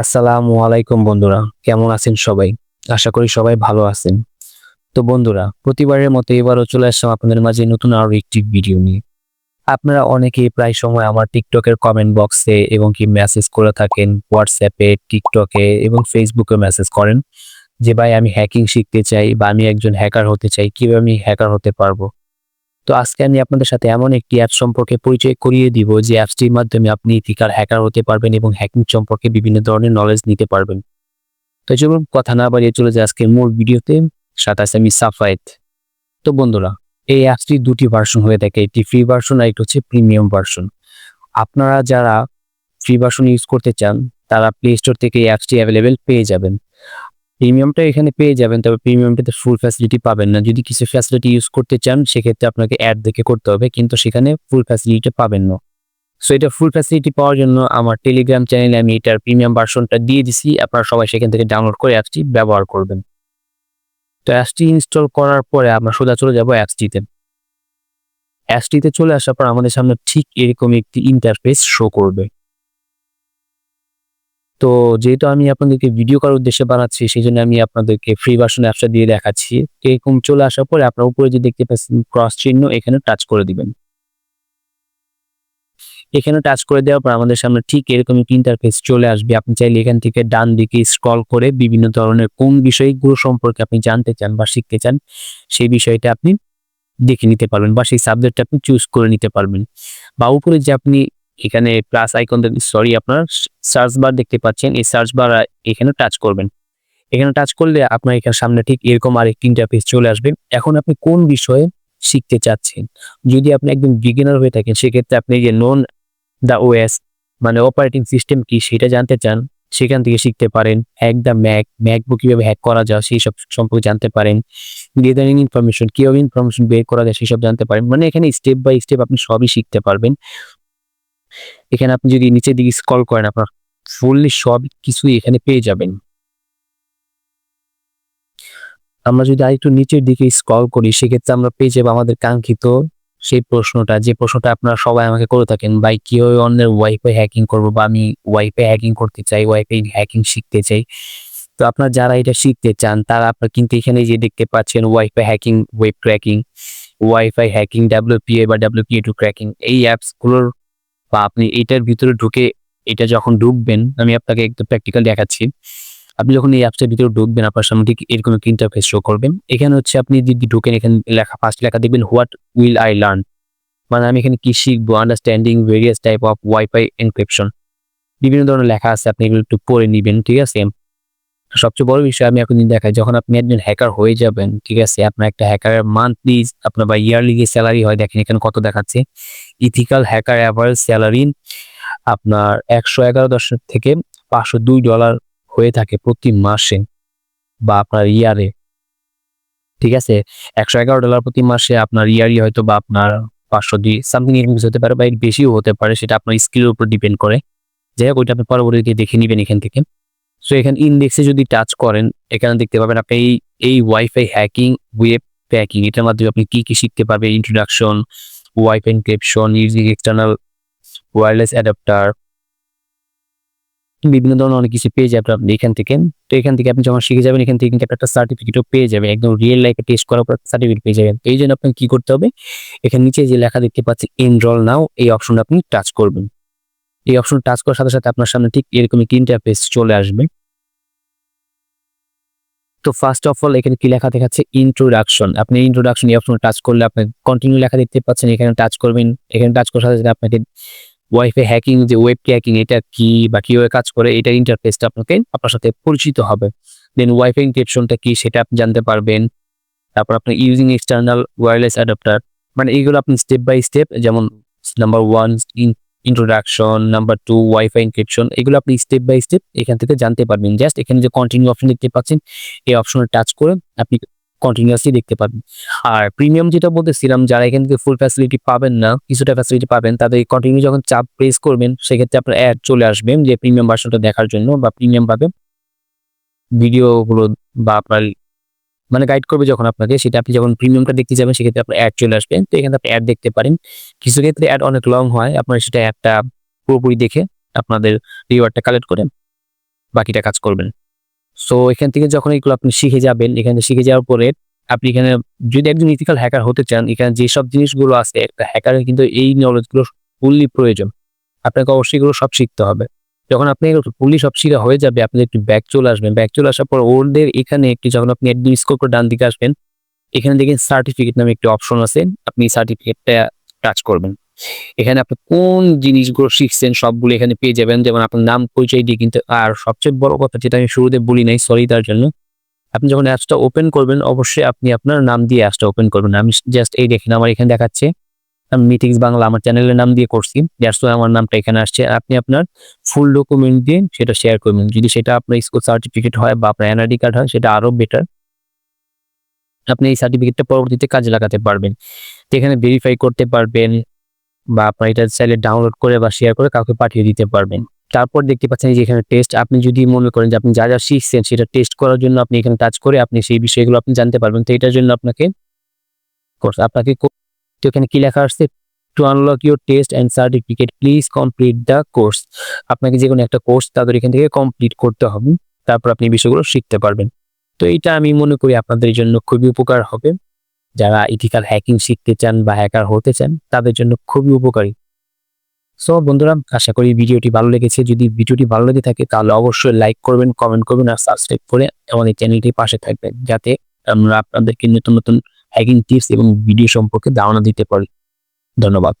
আসসালামু আলাইকুম বন্ধুরা, কেমন আছেন সবাই? আশা করি সবাই ভালো আছেন। তো বন্ধুরা, প্রতিবারের মতো এবারও চলে আসলাম আপনাদের মাঝে নতুন আরও একটি ভিডিও নিয়ে। আপনারা অনেকেই প্রায় সময় আমার টিকটকের কমেন্ট বক্সে এবং কি মেসেজ করে থাকেন হোয়াটসঅ্যাপে টিকটকে এবং ফেসবুকে মেসেজ করেন যে, ভাই, আমি হ্যাকিং শিখতে চাই বা আমি একজন হ্যাকার হতে চাই, কীভাবে আমি হ্যাকার হতে পারব? তো আজকে আমি আপনাদের সাথে এমন একটি অ্যাপ সম্পর্কে পরিচয় করিয়ে দিব যে অ্যাপসটির মাধ্যমে আপনি ইথিকাল হ্যাকার হতে পারবেন এবং হ্যাকিং সম্পর্কে বিভিন্ন ধরনের নলেজ নিতে পারবেন। তো চলুন কথা না বাড়িয়ে চলে যায় আজকের মূল ভিডিওতে। আছে আমি সাফায়েত। তো বন্ধুরা, এই অ্যাপসটি দুটি ভার্সন হয়ে থাকে। একটি ফ্রি ভার্সন আর একটি হচ্ছে প্রিমিয়াম ভার্সন আপনারা যারা ফ্রি ভার্সন ইউজ করতে চান, তারা প্লে স্টোর থেকে এই অ্যাপসটি অ্যাভেলেবেল পেয়ে যাবেন। প্রিমিয়ামটা এখানে পেয়ে যাবেন, তবে প্রিমিয়ামটাতে ফুল ফ্যাসিলিটি পাবেন না। যদি কিছু ফ্যাসিলিটি ইউজ করতে চান, সেক্ষেত্রে আপনাকে অ্যাড দেখে করতে হবে, কিন্তু সেখানে ফুল ফ্যাসিলিটি পাবেন না। সো এটা ফুল ফ্যাসিলিটি পাওয়ার জন্য আমার টেলিগ্রাম চ্যানেলে আমি এটার প্রিমিয়াম ভার্সনটা দিয়ে দিছি। আপনারা সবাই সেখান থেকে ডাউনলোড করে অ্যাপসটি ব্যবহার করবেন। তো অ্যাপসটি ইনস্টল করার পরে আমরা সোজা চলে যাব অ্যাপসটিতে অ্যাপসটিতে চলে আসার পর আমাদের সামনে ঠিক এরকম একটি ইন্টারফেস শো করবে। তো যেহেতু আমি আপনাদেরকে ভিডিও করার উদ্দেশ্যে বানাচ্ছি সেই জন্য আমি আপনাদেরকে ফ্রি ভার্সন অ্যাপসটা দিয়ে দেখাচ্ছি। এরকম চলে আসার পরে আপনার উপরে যে দেখতে পাচ্ছেন ক্রস চিহ্ন, এখানে টাচ করে দিবেন। এখানে টাচ করে দেওয়ার পর আমাদের সামনে ঠিক এরকম একটি ইন্টারফেস চলে আসবে। আপনি চাইলে এখান থেকে ডান দিকে স্ক্রল করে বিভিন্ন ধরনের কোন বিষয়গুলো সম্পর্কে আপনি জানতে চান বা শিখতে চান, সেই বিষয়টা আপনি দেখে নিতে পারবেন বা সেই সাবজেক্টটা আপনি চুজ করে নিতে পারবেন। বা উপরে যে আপনি এখানে প্লাস আইকন সরি আপনার সার্চ বার দেখতে পাচ্ছেন। এই সার্চ বার এখানে টাচ করবেন। এখানে টাচ করলে আপনার এখানে সামনে ঠিক এরকম আরেকটি ইন্টারফেস চলে আসবে। এখন আপনি কোন বিষয়ে শিখতে চাচ্ছেন? যদি আপনি একদম বিগিনার হয়ে থাকেন, সেক্ষেত্রে আপনি যে নন দ্য ওএস মানে অপারেটিং সিস্টেম কি, সেটা জানতে চান, সেখান থেকে শিখতে পারেন। হ্যাক দ্য ম্যাক ম্যাকবুক কীভাবে হ্যাক করা যায় সেই সব সম্পর্কে জানতে পারেন। গেদারিং ইনফরমেশন কীভাবে ইনফরমেশন বের করা যায় সেসব জানতে পারেন। মানে এখানে স্টেপ বাই স্টেপ আপনি সবই শিখতে পারবেন। এখানে আপনি যদি নিচের দিকে স্ক্রল করেন, আপনার ফুললি সব কিছুই এখানে পেয়ে যাবেন। আমরা যদি আরেকটু নিচের দিকে স্ক্রল করি, সেক্ষেত্রে আমরা পেয়ে যাব আমাদের কাঙ্ক্ষিত সেই প্রশ্নটা, যে প্রশ্নটা আপনারা সবাই আমাকে করে থাকেন, ভাই, কীভাবে অন্যের ওয়াইফাই হ্যাকিং করব বা আমি ওয়াইফাই হ্যাকিং করতে চাই ওয়াইফাই হ্যাকিং শিখতে চাই? তো আপনার যারা এটা শিখতে চান, তারা আপনার কিন্তু এখানে যে দেখতে পাচ্ছেন WiFi hacking web cracking WiFi hacking WPA বা ডাব্লিউপিএ টু ক্র্যাকিং এই অ্যাপসগুলোর বা আপনি এটার ভিতরে ঢুকে এটা যখন ঢুকবেন, আমি আপনাকে একটু প্র্যাকটিক্যাল দেখাচ্ছি। আপনি যখন এই অ্যাপসটার ভিতরে ঢুকবেন, আপনার সামনে ঠিক এরকম একটা ইন্টারফেস শো করবেন। এখানে হচ্ছে আপনি যদি ঢুকেন, এখানে লেখা ফার্স্ট লেখা দেখবেন হোয়াট উইল আই লার্ন মানে আমি এখানে কি শিখব? Understanding various type of WiFi encryption বিভিন্ন ধরনের লেখা আছে, আপনি এগুলো একটু পড়ে নেবেন, ঠিক আছে? সবচেয়ে বড় বিষয় আমি এখন দেখাই, যখন আপনি একজন হ্যাকার হয়ে যাবেন, ঠিক আছে? আপনার একটা হ্যাকারের মান্থলি আপনার বা ইয়ারলি যে স্যালারি হয়, দেখেন এখানে কত দেখাচ্ছে। ইথিক্যাল হ্যাকার অ্যাভারেজ স্যালারি আপনার একশো এগারো দশমিক থেকে পাঁচশো দুই ডলার হয়ে থাকে প্রতি মাসে বা আপনার ইয়ারে ঠিক আছে? একশো এগারো ডলার প্রতি মাসে আপনার ইয়ারই হয়তো বা আপনার পাঁচশো দুই সামথিং এরকম কিছু হতে পারে বা এর বেশিও হতে পারে, সেটা আপনার স্কিলের উপর ডিপেন্ড করে। যাই হোক, ওইটা আপনি পরবর্তীতে দেখে নেবেন এখান থেকে। সো এখানে ইন্ডেক্সে যদি টাচ করেন, এখানে দেখতে পাবেন আপনি এই এই ওয়াইফাই হ্যাকিং ওয়েব প্যাকিং এটার মাধ্যমে আপনি কি কি শিখতে পারবেন? Introduction WiFi encryption using external wireless adapter বিভিন্ন ধরনের অনেক কিছু পেয়ে যাবেন আপনি এখান থেকে। তো এখান থেকে আপনি যখন শিখে যাবেন, এখান থেকে কিন্তু একটা সার্টিফিকেটও পেয়ে যাবেন, একদম রিয়েল লাইফে টেস্ট করার পর সার্টিফিকেট পেয়ে যাবেন। এই জন্য আপনাকে কি করতে হবে? এখানে নিচে যে লেখা দেখতে পাচ্ছি এনরোল নাও এই অপশনটা আপনি টাচ করবেন। এই অপশন টাচ করার সাথে সাথে আপনার সামনে ঠিক এরকম একটি ইন্টারফেস চলে আসবে। তো ফার্স্ট অফ অল এখানে কি লেখা দেখাচ্ছে? ইন্ট্রোডাকশন আপনি ইন্ট্রোডাকশন এই অপশন টাচ করলে আপনি কন্টিনিউ লেখা দেখতে পাচ্ছেন, এখানে টাচ করবেন। এখানে টাচ করার সাথে সাথে আপনাকে ওয়াইফাই হ্যাকিং যে ওয়েব হ্যাকিং এটা কি বা কীভাবে কাজ করে, এটার ইন্টারফেসটা আপনাকে আপনার সাথে পরিচিত হবে। দেন ওয়াইফাই ইনক্রিপশনটা কি সেটা আপনি জানতে পারবেন। তারপর আপনি ইউজিং এক্সটার্নাল ওয়্যারলেস অ্যাডাপ্টার মানে এইগুলো আপনি স্টেপ বাই স্টেপ যেমন number one introduction number two WiFi encryption এগুলো আপনি স্টেপ বাই স্টেপ এখান থেকে জানতে পারবেন। জাস্ট এখানে যে কন্টিনিউ অপশন দেখতে পাচ্ছেন, এই অপশনে টাচ করে আপনি কন্টিনিউয়াসলি দেখতে পাবেন আর প্রিমিয়াম যেটা বলতেছিলাম, যারা এখান থেকে ফুল ফ্যাসিলিটি পাবেন না, কিছুটা ফ্যাসিলিটি পাবেন, তাদের কন্টিনিউ যখন চাপ প্রেস করবেন, সেক্ষেত্রে আপনার অ্যাড চলে আসবেন যে প্রিমিয়াম ভার্সনটা দেখার জন্য বা প্রিমিয়াম পাবে ভিডিওগুলো বা আপনার মানে গাইড করবে যখন আপনাকে, সেটা আপনি যখন প্রিমিয়ামটা দেখতে যাবেন, সেক্ষেত্রে আপনার অ্যাড চলে আসবে। তো এখানে আপনি অ্যাড দেখতে পারেন। কিছু ক্ষেত্রে অ্যাড অনেক লং হয়। আপনার সেটা একটা পুরোপুরি দেখে আপনাদের রিওয়ার্ডটা কালেক্ট করে বাকিটা কাজ করবেন। সো এখান থেকে যখন এগুলো আপনি শিখে যাবেন, এখানে শিখে যাওয়ার পরে আপনি এখানে যদি একজন ইথিক্যাল হ্যাকার হতে চান, এখানে যেসব জিনিসগুলো আছে, একটা হ্যাকারের কিন্তু এই নলেজগুলো ফুললি প্রয়োজন। আপনাকে অবশ্যই এগুলো সব শিখতে হবে। যখন আপনি পুলিশ শিখা হয়ে যাবে আপনি একটু ব্যাক চলে আসবেন ব্যাক চলে আসার পর ওদের এখানে একটি যখন আপনি একদম স্কোর করে ডান দিকে আসবেন, এখানে দেখেন সার্টিফিকেট নামে একটি অপশন আছে। আপনি সার্টিফিকেটটা টাচ করবেন। এখানে আপনি কোন জিনিসগুলো শিখছেন সবগুলো এখানে পেয়ে যাবেন। যেমন আপনার নাম, পরিচয় দিয়ে কিন্তু আর সবচেয়ে বড় কথা যেটা আমি শুরুতে বলি নাই সরি তার জন্য। আপনি যখন অ্যাপসটা ওপেন করবেন, অবশ্যই আপনি আপনার নাম দিয়ে অ্যাপসটা ওপেন করবেন। আমি জাস্ট এই দেখেন, আমার এখানে দেখাচ্ছে মিটিংস বাংলা আমার চ্যানেলের নাম দিয়ে করছি। দ্যাটস আমার নামটা এখানে আসছে। আপনি আপনার ফুল ডকুমেন্ট দিয়ে সেটা শেয়ার করবেন। যদি সেটা আপনার স্কুল সার্টিফিকেট হয় বা আপনার এনআইডি কার্ড হয়, সেটা আরও বেটার আপনি এই সার্টিফিকেটটা পরবর্তীতে কাজে লাগাতে পারবেন। তো এখানে ভেরিফাই করতে পারবেন বা আপনার এটা চাইলে ডাউনলোড করে বা শেয়ার করে কাউকে পাঠিয়ে দিতে পারবেন। তারপর দেখতে পাচ্ছেন যে এখানে টেস্ট আপনি যদি মনে করেন যে আপনি যা যা শিখছেন সেটা টেস্ট করার জন্য আপনি এখানে কাজ করে আপনি সেই বিষয়গুলো আপনি জানতে পারবেন। তো এটার জন্য আপনাকে আপনাকে তো এখানে কি লেখা আসছে? To unlock your test and certificate please complete the course আপনাকে যে কোনো একটা কোর্স তাদের এখান থেকে কমপ্লিট করতে হবে। তারপর আপনি বিষয়গুলো শিখতে পারবেন। তো এটা আমি মনে করি আপনাদের জন্য খুবই উপকার হবে। যারা ইথিক্যাল হ্যাকিং শিখতে চান বা হ্যাকার হতে চান, তাদের জন্য খুবই উপকারী। সো বন্ধুরা, আশা করি ভিডিওটি ভালো লেগেছে। যদি ভিডিওটি ভালো লেগে থাকে, তাহলে অবশ্যই লাইক করবেন কমেন্ট করবেন আর সাবস্ক্রাইব করে আমাদের চ্যানেলটি পাশে থাকবেন। যাতে আমরা আপনাদেরকে নতুন নতুন হ্যাকিং টিপস এবং ভিডিও সম্পর্কে ধারণা দিতে পারি ধন্যবাদ।